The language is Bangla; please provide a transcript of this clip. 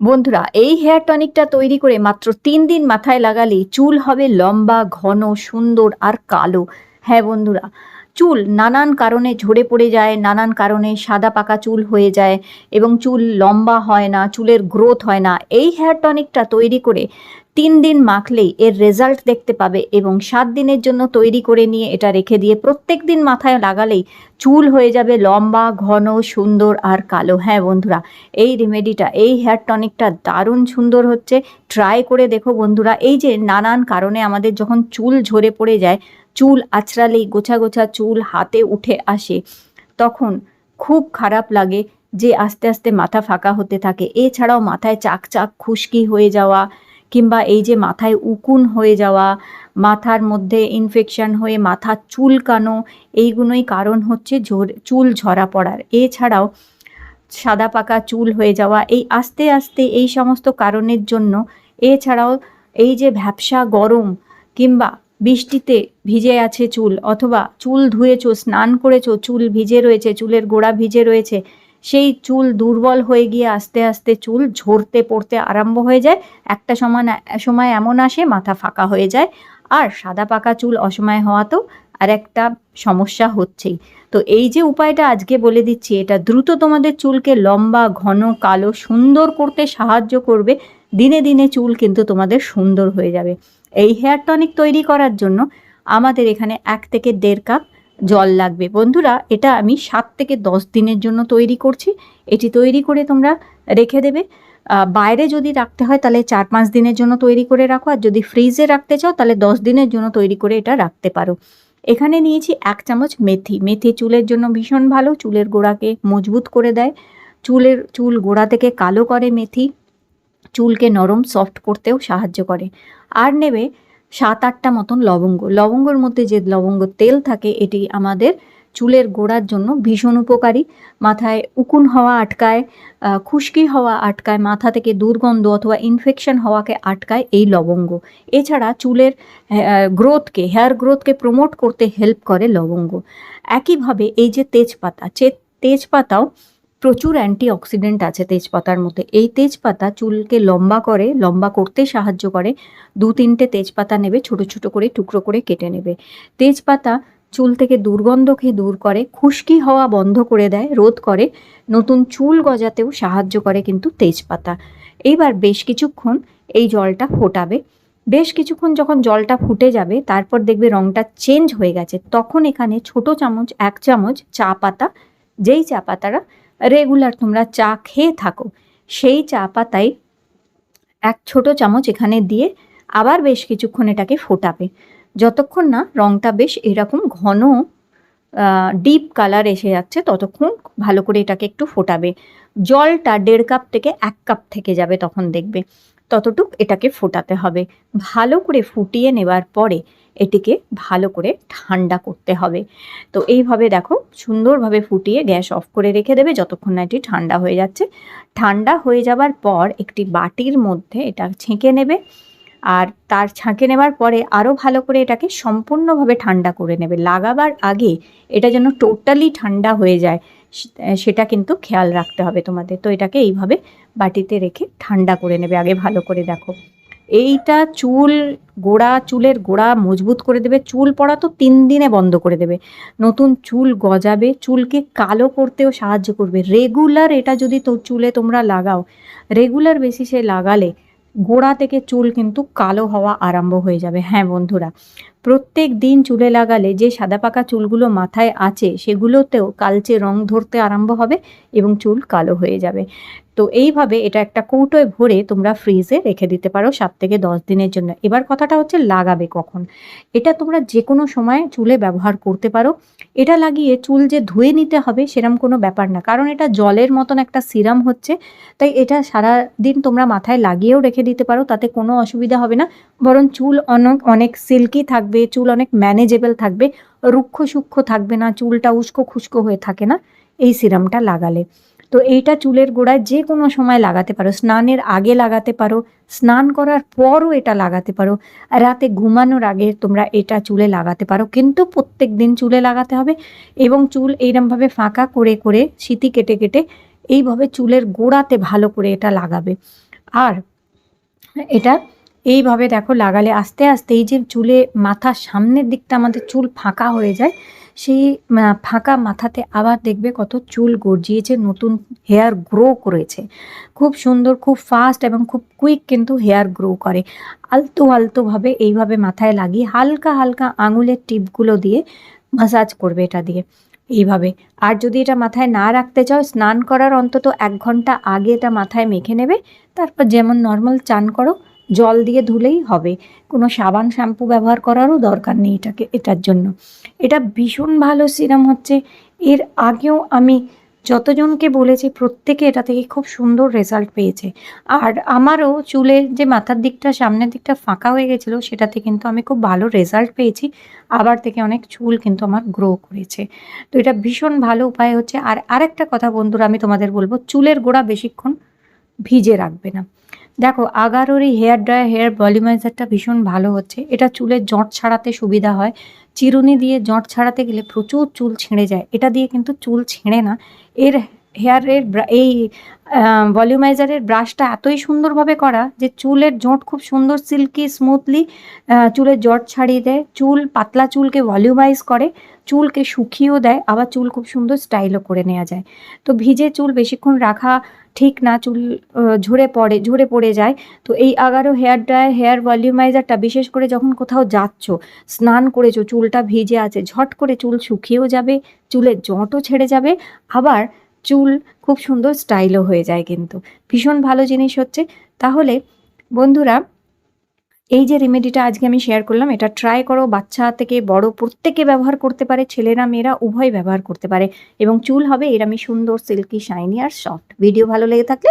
বন্ধুরা, এই হেয়ার টনিকটা তৈরি করে মাত্র তিন দিন মাথায় লাগালে চুল হবে লম্বা, ঘন, সুন্দর আর কালো। হ্যাঁ বন্ধুরা চুল নানান কারণে ঝরে পড়ে যায়, নানান কারণে সাদা পাকা চুল হয়ে যায় এবং চুল লম্বা হয় না, চুলের গ্রোথ হয় না। এই হেয়ার টনিকটা তৈরি করে তিন দিন মাখলেই এর রেজাল্ট দেখতে পাবে এবং সাত দিনের জন্য তৈরি করে নিয়ে এটা রেখে দিয়ে প্রত্যেক দিন মাথায় লাগালেই চুল হয়ে যাবে লম্বা, ঘন, সুন্দর আর কালো। হ্যাঁ বন্ধুরা, এই রেমেডিটা এই হেয়ার টনিকটা দারুণ সুন্দর হচ্ছে। ট্রাই করে দেখো বন্ধুরা, এই যে নানান কারণে আমাদের যখন চুল ঝরে পড়ে যায় চুল আছড়ালেই গোছা গোছা চুল হাতে উঠে আসে। তখন খুব খারাপ লাগে যে আস্তে আস্তে মাথা ফাঁকা হতে থাকে। এছাড়াও মাথায় চাক চাক খুশকি হয়ে যাওয়া কিংবা এই যে মাথায় উকুন হয়ে যাওয়া, মাথার মধ্যে ইনফেকশন হয়ে মাথা চুলকানো, এইগুলোই কারণ হচ্ছে চুল ঝরা পড়ার। এছাড়াও সাদা পাকা চুল হয়ে যাওয়া, এই আস্তে আস্তে এই সমস্ত কারণের জন্য, এছাড়াও এই যে ভ্যাবসা গরম কিংবা বৃষ্টিতে ভিজে আছে চুল, অথবা চুল ধুয়েছো, স্নান করেছ, চুল ভিজে রয়েছে, চুলের গোড়া ভিজে রয়েছে, সেই চুল দুর্বল হয়ে গিয়ে আস্তে আস্তে চুল ঝরতে পড়তে আরম্ভ হয়ে যায়। একটা সময় সময় এমন আসে, মাথা ফাঁকা হয়ে যায়। আর সাদা পাকা চুল অসময় তো আর একটা সমস্যা হচ্ছেই। তো এই যে উপায়টা আজকে বলে দিচ্ছি, এটা দ্রুত তোমাদের চুলকে লম্বা, ঘন, কালো, সুন্দর করতে সাহায্য করবে। দিনে দিনে চুল কিন্তু তোমাদের সুন্দর হয়ে যাবে। এই হেয়ার টনিক তৈরি করার জন্য আমাদের এখানে এক থেকে দেড় কাপ জল লাগবে। বন্ধুরা, এটা আমি সাত থেকে দশ দিনের জন্য তৈরি করছি। এটি তৈরি করে তোমরা রেখে দেবে। বাইরে যদি রাখতে হয় তাহলে চার পাঁচ দিনের জন্য তৈরি করে রাখো। আর যদি ফ্রিজে রাখতে চাও তাহলে দশ দিনের জন্য তৈরি করে এটা রাখতে পারো। এখানে নিয়েছি এক চামচ মেথি। মেথি চুলের জন্য ভীষণ ভালো। চুলের গোড়াকে মজবুত করে দেয়। চুলের চুল গোড়া থেকে কালো করে মেথি। চুলকে নরম, সফট করতেও সাহায্য করে। আর নেবে সাত আটটা মতন লবঙ্গ। লবঙ্গর মধ্যে যে লবঙ্গ তেল থাকে, এটি আমাদের চুলের গোড়ার জন্য ভীষণ উপকারী। মাথায় উকুন হওয়া আটকায় খুশকি হওয়া আটকায়, মাথা থেকে দুর্গন্ধ অথবা ইনফেকশন হওয়াকে আটকায় এই লবঙ্গ। এছাড়া চুলের গ্রোথকে হেয়ার গ্রোথকে প্রমোট করতে হেল্প করে লবঙ্গ। একইভাবে এই যে তেজপাতা তেজপাতাও প্রচুর অ্যান্টিঅক্সিডেন্ট আছে তেজপাতার মধ্যে। এই তেজপাতা চুলকে লম্বা করে, লম্বা করতে সাহায্য করে। দু তিনটে তেজপাতা নেবে, ছোট ছোট করে, টুকরো করে কেটে নেবে। তেজপাতা চুল থেকে দুর্গন্ধকে দূর করে, খুশকি হওয়া বন্ধ করে দেয়, রোধ করে। নতুন চুল গজাতেও সাহায্য করে কিন্তু তেজপাতা। এইবার বেশ কিছুক্ষণ এই জলটা ফোটাবে। বেশ কিছুক্ষণ যখন জলটা ফুটে যাবে, তারপর দেখবে রঙটা চেঞ্জ হয়ে গেছে। তখন এখানে ছোট চামচ, এক চামচ চা পাতা, যেই চা পাতাটা রেগুলার তোমরা চা খেয়ে থাকো। সেই চা পাতায় এক ছোট চামচ এখানে দিয়ে আবার বেশ কিছুক্ষণ এটাকে ফোটাবে। যতক্ষণ না রঙটা বেশ এরকম ঘন ডিপ কালার এসে যাচ্ছে, ততক্ষণ ভালো করে এটাকে একটু ফোটাবে। জলটা দেড় কাপ থেকে এক কাপ থেকে যাবে তখন দেখবে। ততটুক এটাকে ফোটাতে হবে। ভালো করে ফুটিয়ে নেবার পরে এটিকে ভালো করে ঠান্ডা করতে হবে। তো এইভাবে দেখো সুন্দরভাবে ফুটিয়ে গ্যাস অফ করে রেখে দেবে যতক্ষণ না এটি ঠান্ডা হয়ে যাচ্ছে। ঠান্ডা হয়ে যাবার পর একটি বাটির মধ্যে এটা ছেঁকে নেবে আর তার ছাঁকে নেবার পরে আরও ভালো করে এটাকে সম্পূর্ণভাবে ঠান্ডা করে নেবে। লাগাবার আগে এটা যেন টোটালি ঠান্ডা হয়ে যায়। সেটা কিন্তু খেয়াল রাখতে হবে তোমাদের। তো এটাকে এইভাবে বাটিতে রেখে ঠান্ডা করে নেবে। আগে ভালো করে দেখো। এইটা চুল গোড়া, চুলের গোড়া মজবুত করে দেবে। চুল পড়া তো তিন দিনে বন্ধ করে দেবে। নতুন চুল গজাবে। চুলকে কালো করতেও সাহায্য করবে। রেগুলার এটা যদি তো চুলে তোমরা লাগাও, রেগুলার বেসিসে লাগালে গোড়া থেকে চুল কিন্তু কালো হওয়া আরম্ভ হয়ে যাবে। হ্যাঁ বন্ধুরা প্রত্যেক দিন চুলে লাগালে যে সাদা পাকা চুলগুলো মাথায় আছে, সেগুলোতেও কালচে রং ধরতে আরম্ভ হবে এবং চুল কালো হয়ে যাবে। তো এইভাবে এটা একটা কৌটোয় ভরে তোমরা ফ্রিজে রেখে দিতে পারো সাত থেকে দশ দিনের জন্য। এবার কথাটা হচ্ছে লাগাবে কখন? এটা তোমরা যে কোনো সময় চুলে ব্যবহার করতে পারো। এটা লাগিয়ে চুল যে ধুয়ে নিতে হবে সেরম কোনো ব্যাপার না, কারণ এটা জলের মতন একটা সিরাম হচ্ছে। তাই এটা সারা দিন তোমরা মাথায় লাগিয়েও রেখে দিতে পারো, তাতে কোনো অসুবিধা হবে না। বরং চুল অনেক অনেক সিল্কি থাকবে চুল অনেক ম্যানেজেবল থাকবে, রুক্ষ সূক্ষ্ম থাকবে না, চুলটা উস্কো খুস্কো হয়ে থাকে না, এই সিরামটা লাগালে। তো এইটা চুলের গোড়ায় যে কোনো সময় লাগাতে পারো, স্নানের আগে লাগাতে পারো, স্নান করার পরও এটা লাগাতে পারো, রাতে ঘুমানোর আগে তোমরা এটা চুলে লাগাতে পারো, কিন্তু প্রত্যেক দিন চুলে লাগাতে হবে এবং চুল এইরমভাবে ফাঁকা করে করে সিতি কেটে কেটে এইভাবে চুলের গোড়াতে ভালো করে এটা লাগাবে। আর এটা এইভাবে দেখো লাগালে আস্তে আস্তে এই যে চুলে মাথার সামনের দিকটা আমাদের চুল ফাঁকা হয়ে যায়, সেই ফাঁকা মাথাতে আবার দেখবে কত চুল গর্জিয়েছে, নতুন হেয়ার গ্রো করেছে। খুব সুন্দর, খুব ফাস্ট এবং খুব কুইক কিন্তু হেয়ার গ্রো করে। আলতো আলতোভাবে এইভাবে মাথায় লাগিয়ে হালকা হালকা আঙুলের টিপগুলো দিয়ে মাসাজ করবে এটা দিয়ে। এইভাবে। আর যদি এটা মাথায় না রাখতে চাও, স্নান করার অন্তত এক ঘণ্টা আগে এটা মাথায় মেখে নেবে, তারপর যেমন নর্মাল চান করো জল দিয়ে ধুলেই হবে। কোনো সাবান, শ্যাম্পু ব্যবহার করারও দরকার নেই এটাকে, এটার জন্য। এটা ভীষণ ভালো সিরাম হচ্ছে। এর আগেও আমি যতজনকে বলেছি, প্রত্যেকে এটা থেকে খুব সুন্দর রেজাল্ট পেয়েছে। আর আমারও চুলের যে মাথার দিকটা, সামনের দিকটা ফাঁকা হয়ে গেছিল, সেটাতে কিন্তু আমি খুব ভালো রেজাল্ট পেয়েছি। আবার থেকে অনেক চুল কিন্তু আমার গ্রো করেছে। তো এটা ভীষণ ভালো উপায় হচ্ছে। আর আরেকটা কথা বন্ধুরা, আমি তোমাদের বলব, চুলের গোড়া বেশিক্ষণ ভিজে রাখবে না। দেখো, আগারোর হেয়ার ড্রায়ার হেয়ার ভলিউমাইজারটা ভীষণ ভালো হচ্ছে। এটা চুলের জট ছাড়াতে সুবিধা হয়। চিরুনি দিয়ে জট ছাড়াতে গেলে প্রচুর চুল ছিঁড়ে যায়। এটা দিয়ে কিন্তু চুল ছিঁড়ে না। এর হেয়ারের এই ভলিউমাইজারের ব্রাশটা এতই সুন্দরভাবে করা যে চুলের জট খুব সুন্দর সিল্কি স্মুথলি চুলের জট ছাড়িয়ে দেয়। চুল, পাতলা চুলকে ভলিউমাইজ করে, চুলকে শুকিয়েও দেয়, আবার চুল খুব সুন্দর স্টাইলও করে নেওয়া যায়। তো ভিজে চুল বেশিক্ষণ রাখা ঠিক না চুল ঝরে পড়ে ঝরে পড়ে যায়। তো এই আগারো হেয়ার ড্রায়ার, হেয়ার ভলিউমাইজারটা বিশেষ করে যখন কোথাও যাচ্ছ, স্নান করেছ, চুলটা ভিজে আছে, ঝট করে চুল শুকিয়েও যাবে, চুলের জটও ছেড়ে যাবে, আবার চুল খুব সুন্দর স্টাইলও হয়ে যায় কিন্তু। ভীষণ ভালো জিনিস হচ্ছে। তাহলে বন্ধুরা এই যে রেমেডিটা আজকে আমি শেয়ার করলাম, এটা ট্রাই করো, বাচ্চা থেকে বড় প্রত্যেকে ব্যবহার করতে পারে, ছেলেরা, মেয়েরা উভয় ব্যবহার করতে পারে। এবং চুল হবে এরমই সুন্দর সিল্কি শাইনি আর সফট ভিডিও ভালো লেগে থাকলে